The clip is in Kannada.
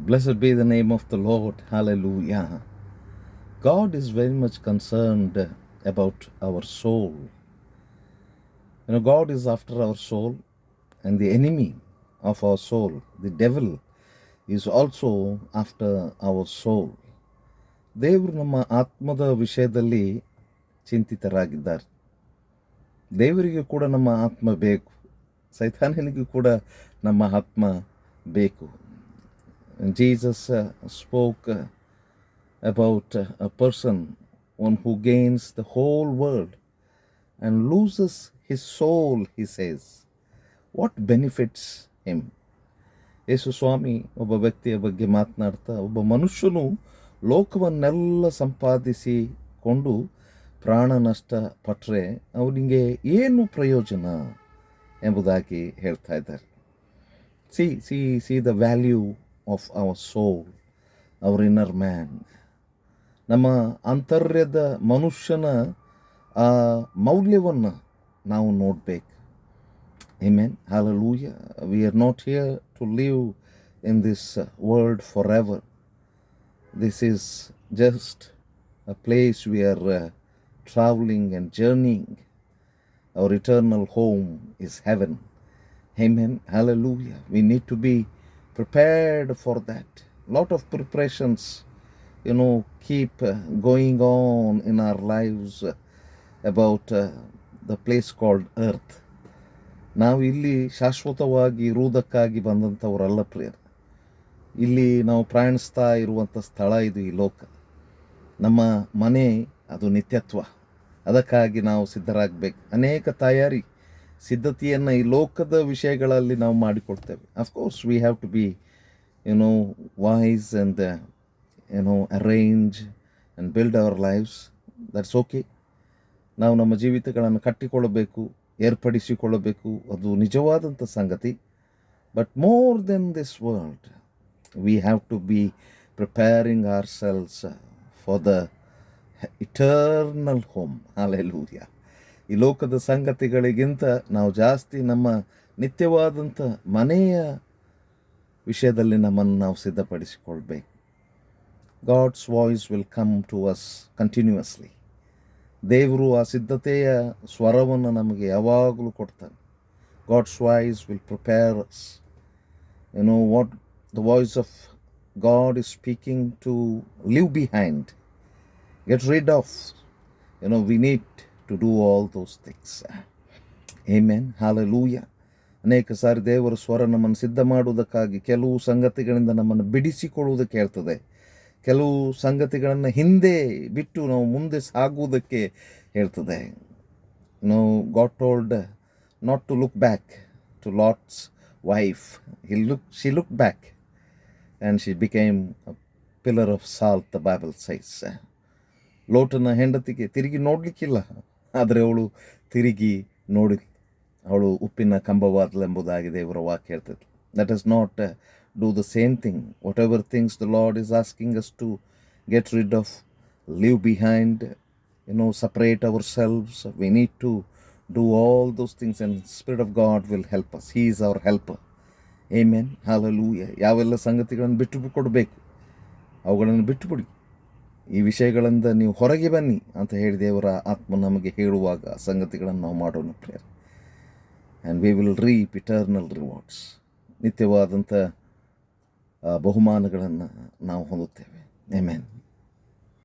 Blessed be the name of the Lord. Hallelujah. God is very much concerned about our soul. You know, God is after our soul, and the enemy of our soul, the devil, is also after our soul. ದೇವರು ನಮ್ಮ ಆತ್ಮದ ವಿಷಯದಲ್ಲಿ ಚಿಂತಿತರಾಗಿದ್ದಾರೆ ದೇವರಿಗೆ ಕೂಡ ನಮ್ಮ ಆತ್ಮ ಬೇಕು ಸೈತಾನನಿಗೂ ಕೂಡ ನಮ್ಮ ಆತ್ಮ ಬೇಕು Jesus spoke about a person one who gains the whole world and loses his soul he says what benefits him Yesu ಸ್ವಾಮಿ ಒಬ್ಬ ವ್ಯಕ್ತಿಯ ಬಗ್ಗೆ ಮಾತನಾಡ್ತಾ, ಒಬ್ಬ ಮನುಷ್ಯನು ಲೋಕವನ್ನೆಲ್ಲ ಸಂಪಾದಿಸಿಕೊಂಡು ಪ್ರಾಣ ನಷ್ಟ ಪಟ್ಟರೆ ಅವನಿಗೆ ಏನು ಪ್ರಯೋಜನ ಎಂಬುದಾಗಿ ಹೇಳ್ತಾ ಇದ್ದಾರೆ. See see see the value of our soul our inner man ನಮ್ಮ ಅಂತರ್ಯದ ಮನುಷ್ಯನ ಆ ಮೌಲ್ಯವನ್ನು ನಾವು ನೋಡಬೇಕು Amen. Hallelujah. We are not here to live in this uh, world forever. This is just a place we are uh, traveling and journeying. Our eternal home is heaven. Amen. Hallelujah. We need to be prepared for that. Lot of preparations, you know, keep uh, going on in our lives uh, about uh, the place called earth. ನಾವು ಇಲ್ಲಿ ಶಾಶ್ವತವಾಗಿ ಇರುವುದಕ್ಕಾಗಿ ಬಂದಂಥವರಲ್ಲ ಪ್ರಿಯರು ಇಲ್ಲಿ ನಾವು ಪ್ರಯಾಣಿಸ್ತಾ ಇರುವಂಥ ಸ್ಥಳ ಇದು ಈ ಲೋಕ ನಮ್ಮ ಮನೆ ಅದು ನಿತ್ಯತ್ವ ಅದಕ್ಕಾಗಿ ನಾವು ಸಿದ್ಧರಾಗಬೇಕು ಅನೇಕ ತಯಾರಿ ಸಿದ್ಧತೆಯನ್ನು ಈ ಲೋಕದ ವಿಷಯಗಳಲ್ಲಿ ನಾವು ಮಾಡಿಕೊಡ್ತೇವೆ. Of course we have to be you know voice and ಏನೋ arrange and build our lives that's okay ನಾವು ನಮ್ಮ ಜೀವಿತಗಳನ್ನು ಕಟ್ಟಿಕೊಳ್ಳಬೇಕು, ಏರ್ಪಡಿಸಿಕೊಳ್ಳಬೇಕು. ಅದು ನಿಜವಾದಂಥ ಸಂಗತಿ. But more than this world we have to be preparing our selves for the eternal home hallelujah ಈ ಲೋಕದ ಸಂಗತಿಗಳಿಗಿಂತ ನಾವು ಜಾಸ್ತಿ ನಮ್ಮ ನಿತ್ಯವಾದಂಥ ಮನೆಯ ವಿಷಯದಲ್ಲಿ ನಮ್ಮನ್ನು ನಾವು ಸಿದ್ಧಪಡಿಸಿಕೊಳ್ಬೇಕು. God's voice will come to us continuously ದೇವರು ಆ ಸಿದ್ಧತೆಯ ಸ್ವರವನ್ನು ನಮಗೆ ಯಾವಾಗಲೂ ಕೊಡ್ತಾನೆ. God's voice will prepare us you know what the voice of God is speaking to live behind get rid of you know we need to do all those things amen hallelujah ಅನೇಕ ಸಾರಿ ದೇವರ ಸ್ವರ ನಮ್ಮನ್ನು ಸಿದ್ಧ ಮಾಡುವುದಕ್ಕಾಗಿ ಕೆಲವು ಸಂಗತಿಗಳಿಂದ ನಮ್ಮನ್ನು ಬಿಡಿಸಿಕೊಳ್ಳುವುದಕ್ಕೆ ಹೇಳ್ತದೆ. ಕೆಲವು ಸಂಗತಿಗಳನ್ನು ಹಿಂದೆ ಬಿಟ್ಟು ನಾವು ಮುಂದೆ ಸಾಗುವುದಕ್ಕೆ ಹೇಳ್ತದೆ. No got told not to look back to Lot's wife he look she look back and she became pillar of salt the Bible says ಲೋಟನ ಹೆಂಡತಿಗೆ ತಿರುಗಿ ನೋಡಲಿಕ್ಕಿಲ್ಲ. ಆದರೆ ಅವಳು ತಿರುಗಿ ನೋಡಿ, ಅವಳು ಉಪ್ಪಿನ ಕಂಬವಾದಲೆಂಬುದಾಗಿ ದೇವರ ವಾಕ್ ಹೇಳ್ತಿದ್ಳು that is not do the same thing whatever things the Lord is asking us to get rid of live behind you know separate our selves we need to do all those things and spirit of God will help us he is our help amen hallelujah ಯಾವೆಲ್ಲ ಸಂಗತಿಗಳನ್ನು ಬಿಟ್ಟು ಕೊಡಬೇಕು ಅವುಗಳನ್ನು ಬಿಟ್ಟುಬಿಡಿ ಈ ವಿಷಯಗಳಿಂದ ನೀವು ಹೊರಗೆ ಬನ್ನಿ ಅಂತ ಹೇಳಿ ದೇವರ ಆತ್ಮ ನಮಗೆ ಹೇಳುವಾಗ ಸಂಗತಿಗಳನ್ನು ನಾವು ಮಾಡೋಣ prayer. And we will reap eternal rewards ನಿತ್ಯವಾದಂಥ ಬಹುಮಾನಗಳನ್ನು ನಾವು ಹೊಂದುತ್ತೇವೆ. ಆಮೇನ್